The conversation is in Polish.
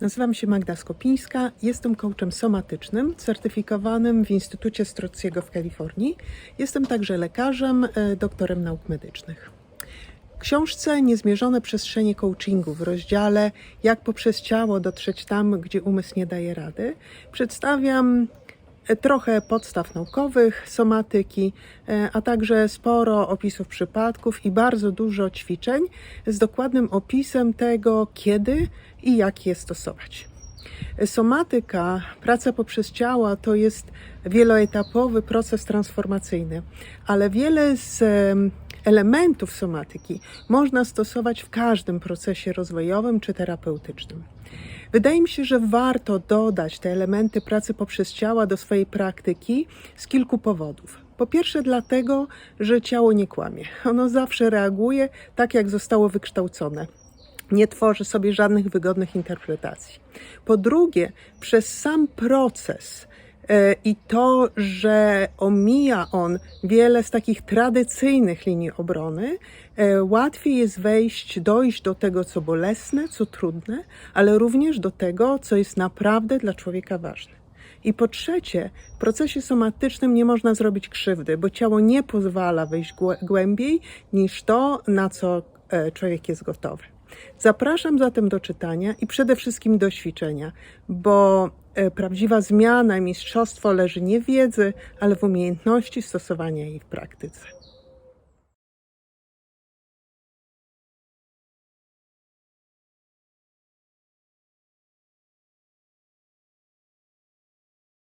Nazywam się Magda Skopińska, jestem coachem somatycznym, certyfikowanym w Instytucie Strociego w Kalifornii. Jestem także lekarzem, e, doktorem nauk medycznych. W książce Niezmierzone przestrzenie coachingu w rozdziale Jak poprzez ciało dotrzeć tam, gdzie umysł nie daje rady, przedstawiam trochę podstaw naukowych, somatyki, e, a także sporo opisów przypadków i bardzo dużo ćwiczeń z dokładnym opisem tego, kiedy i jak je stosować. Somatyka, praca poprzez ciała to jest wieloetapowy proces transformacyjny, ale wiele z elementów somatyki można stosować w każdym procesie rozwojowym czy terapeutycznym. Wydaje mi się, że warto dodać te elementy pracy poprzez ciała do swojej praktyki z kilku powodów. Po pierwsze, dlatego, że ciało nie kłamie. Ono zawsze reaguje tak, jak zostało wykształcone nie tworzy sobie żadnych wygodnych interpretacji. Po drugie, przez sam proces i to, że omija on wiele z takich tradycyjnych linii obrony, e, łatwiej jest wejść, dojść do tego, co bolesne, co trudne, ale również do tego, co jest naprawdę dla człowieka ważne. I po trzecie, w procesie somatycznym nie można zrobić krzywdy, bo ciało nie pozwala wejść głę- głębiej niż to, na co e, człowiek jest gotowy. Zapraszam zatem do czytania i przede wszystkim do ćwiczenia, bo e, prawdziwa zmiana i mistrzostwo leży nie w wiedzy, ale w umiejętności stosowania jej w praktyce.